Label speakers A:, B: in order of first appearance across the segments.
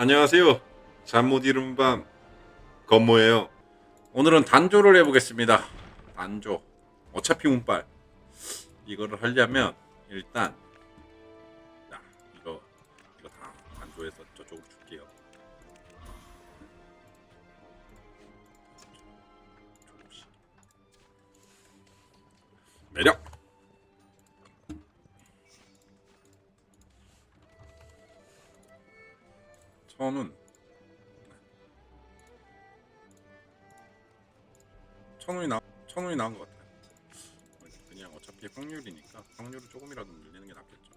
A: 안녕하세요. 잠 못 이룬 밤 건모예요. 오늘은 단조를 해보겠습니다. 단조. 어차피 운빨. 이거를 하려면 일단 천운 천운이 나 천운이 나온 것 같아요. 그냥 어차피 확률이니까 확률을 조금이라도 늘리는 게 낫겠죠.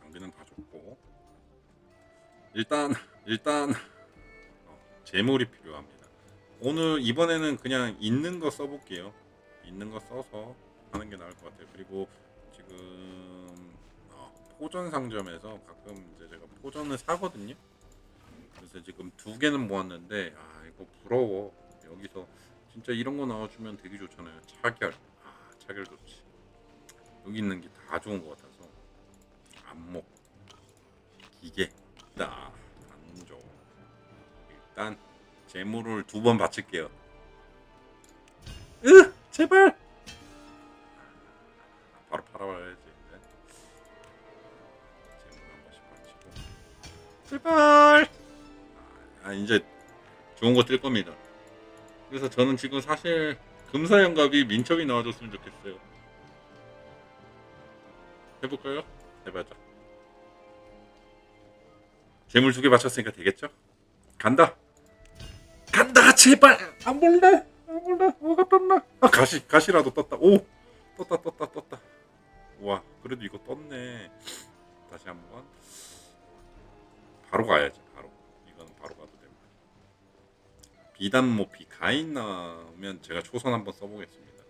A: 장비는 다 좋고 일단 일단 어, 재물이 필요합니다. 오늘 이번에는 그냥 있는 거 써볼게요. 있는 거 써서 하는 게 나을 것 같아요. 그리고 지금 어, 포전 상점에서 가끔 이제 제가 포전을 사거든요. 그래서 지금 두 개는 모았는데 아 이거 부러워. 여기서 진짜 이런 거 나와주면 되게 좋잖아요. 차결. 아 차결 좋지. 여기 있는 게 다 좋은 것 같아서 안목, 기계, 나 안조. 일단 재물을 두 번 바칠게요. 으 제발. 좋은 거 뜰 겁니다. 그래서 저는 지금 사실 금사연갑이 민첩이 나와줬으면 좋겠어요. 해볼까요? 해봐자. 재물 두 개 맞췄으니까 되겠죠? 간다. 간다 제발 안 볼래 안 볼래 뭐가 떴나? 아 가시 가시라도 떴다. 오 떴다 떴다 떴다. 와 그래도 이거 떴네. 다시 한번 바로 가야지 비단 모피 가인 나오면 제가 초선 한번 써보겠습니다.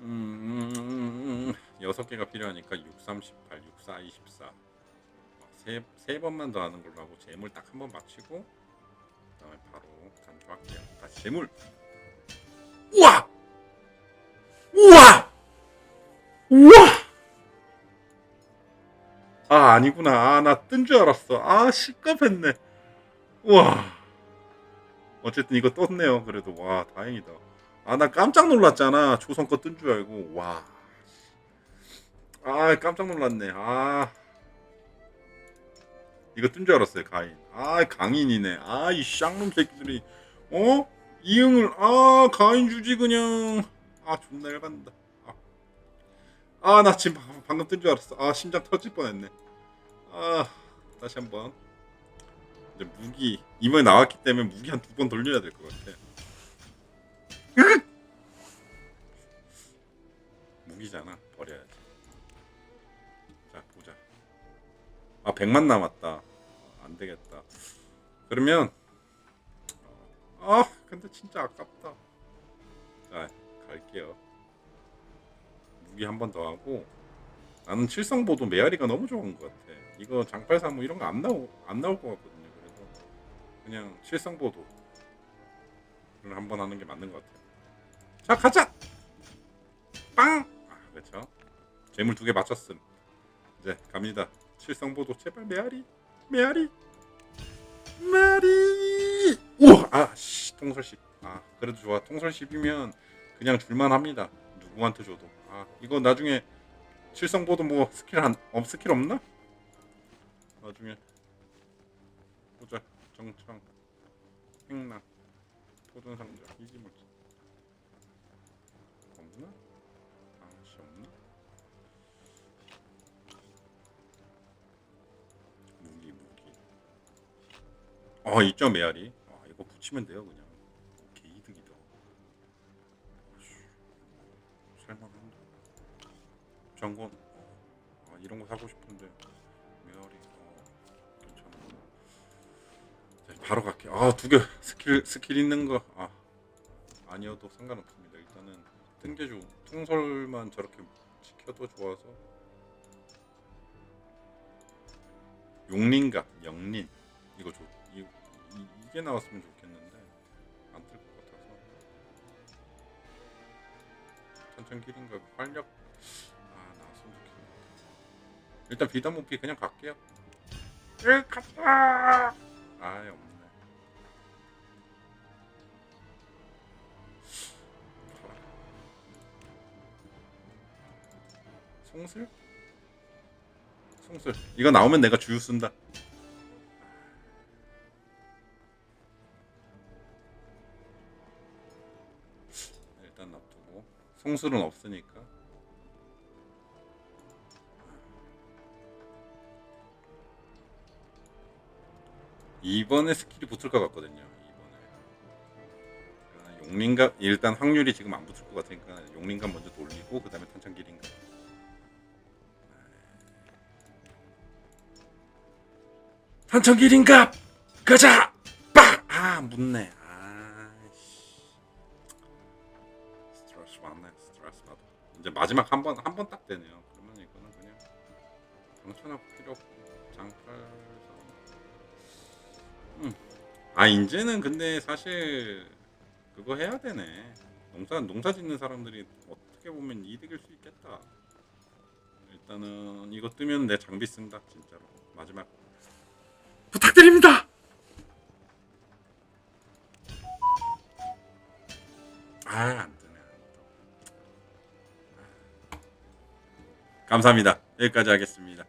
A: 음, 여섯 개가 필요하니까 6, 38, 6, 4, 24. 세, 세 번만 더 하는 걸로 하고 재물 딱 한번 맞추고 그다음에 바로 간주할게요. 다시 재물. 우와! 우와! 우와! 아 아니구나. 아, 나 뜬 줄 알았어. 아 시겁했네. 우와. 어쨌든 이거 떴네요. 그래도 와 다행이다. 아 나 깜짝 놀랐잖아. 초성 거뜬 줄 알고 와. 아 깜짝 놀랐네. 아 이거 뜬 줄 알았어요 가인. 아 강인이네. 아 이 쌍놈 새끼들이 어 이응을 아 가인 주지 그냥 아 존나 열받는다. 아나 지금 방- 방금 뜬 줄 알았어. 아 심장 터질 뻔했네. 아 다시 한번 이제 무기 이번에 나왔기 때문에 무기 한 두 번 돌려야 될 것 같아. 무기잖아 버려야지. 자 보자. 아 100만 남았다. 아, 안 되겠다. 그러면 아 근데 진짜 아깝다. 자 갈게요. 무기 한 번 더 하고 나는 칠성보도 메아리가 너무 좋은 것 같아. 이거 장팔사무 이런 거 안 나오 안 나올 것 같거든요. 그냥 칠성보도 를 한번 하는 게 맞는 것 같아요. 자 가자. 빵. 아 그렇죠. 재물 두 개 맞췄음. 이제 갑니다. 칠성보도 제발 메아리 메아리 메아리. 우와 아씨 통솔십. 아 그래도 좋아. 통솔십이면 그냥 줄만 합니다. 누구한테 줘도. 아 이거 나중에 칠성보도 뭐 스킬 한 없 스킬 없나? 나중에 보자 정창 행랑 포전 상자 이지물질 없나? 아씨 없나? 무기 무기. 아 이점 메아리. 아 이거 붙이면 돼요 그냥. 개이득이다. 아씨, 살만한데 정권 아, 이런 거 사고 싶은데. 메아리 바로 갈게. 아 두 개 스킬 스킬 있는 거 아, 아니어도 상관없습니다. 일단은 땡겨주 통솔만 저렇게 지켜도 좋아서 용린갑 영린 이거 좋 이, 이, 이게 나왔으면 좋겠는데 안 뜰 것 같아서 천천기린갑 활력 일단 비단 모피 그냥 갈게요. 으 가자. 아예 없네. 송슬? 송슬. 이거 나오면 내가 주유 쓴다. 일단 놔두고 송슬은 없으니까 이번에 스킬이 붙을 것 같거든요. 이번에 그러니까 용린갑 일단 확률이 지금 안 붙을 것 같으니까 용린갑 먼저 돌리고 그 다음에 탄창기린갑. 탄창기린갑 가자. 빡! 아 묻네. 이제 마지막 한 번 한 번 딱 되네요. 그러면 이거는 그냥 당천하고 필요 없고 장팔. 아 이제는 근데 사실 그거 해야 되네. 농사 농사 짓는 사람들이 어떻게 보면 이득일 수 있겠다. 일단은 이거 뜨면 내 장비 쓴다 진짜로 마지막 부탁드립니다. 아안 뜨네. 안 떠. 감사합니다. 여기까지 하겠습니다.